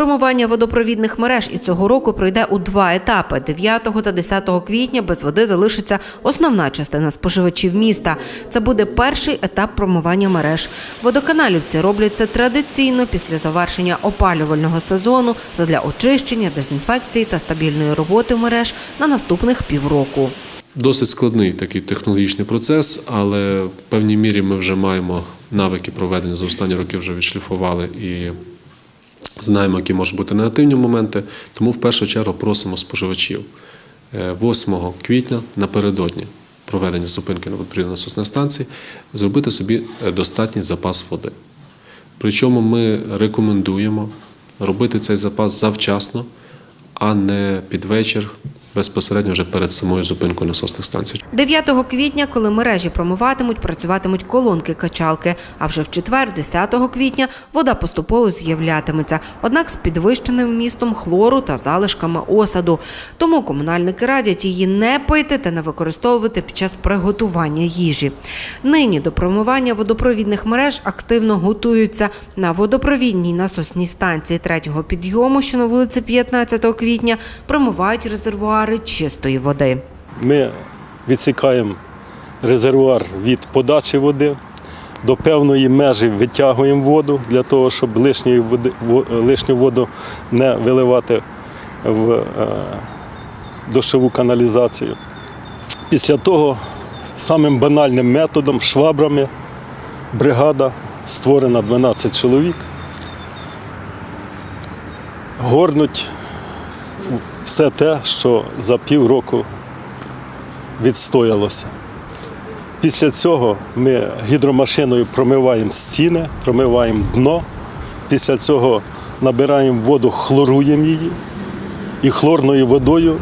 Промивання водопровідних мереж і цього року пройде у два етапи. 9 та 10 квітня без води залишиться основна частина споживачів міста. Це буде перший етап промивання мереж. Водоканалівці роблять це традиційно після завершення опалювального сезону задля очищення, дезінфекції та стабільної роботи мереж на наступних півроку. Досить складний такий технологічний процес, але в певній мірі ми вже маємо навики проведення за останні роки вже відшліфували і знаємо, які можуть бути негативні моменти. Тому в першу чергу просимо споживачів е, 8 квітня напередодні проведення зупинки на водопровідній насосній станції зробити собі е, достатній запас води. Причому ми рекомендуємо робити цей запас завчасно, а не під вечір, безпосередньо вже перед самою зупинкою насосних станцій. 9 квітня, коли мережі промиватимуть, працюватимуть колонки-качалки. А вже в четвер, 10 квітня, вода поступово з'являтиметься, однак з підвищеним вмістом хлору та залишками осаду. Тому комунальники радять її не пити та не використовувати під час приготування їжі. Нині до промивання водопровідних мереж активно готуються на водопровідній насосній станції третього підйому, що на вулиці 15 квітня, промивають резервуари чистої води. Ми відсікаємо резервуар від подачі води, до певної межі витягуємо воду для того, щоб лишньої води, лишню воду не виливати в е, дощову каналізацію. Після того самим банальним методом, швабрами, бригада створена 12 чоловік, горнуть все те, що за півроку відстоялося. Після цього ми гідромашиною промиваємо стіни, промиваємо дно. Після цього набираємо воду, хлоруємо її і хлорною водою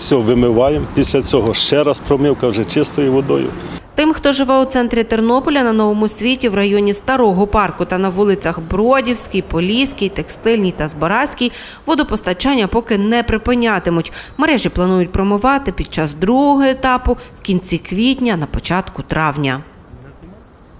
все вимиваємо. Після цього ще раз промивка вже чистою водою. Тим, хто живе у центрі Тернополя на новому світі в районі Старого парку та на вулицях Бродівській, Поліській, Текстильній та Збаразькій, водопостачання поки не припинятимуть. Мережі планують промивати під час другого етапу в кінці квітня, на початку травня.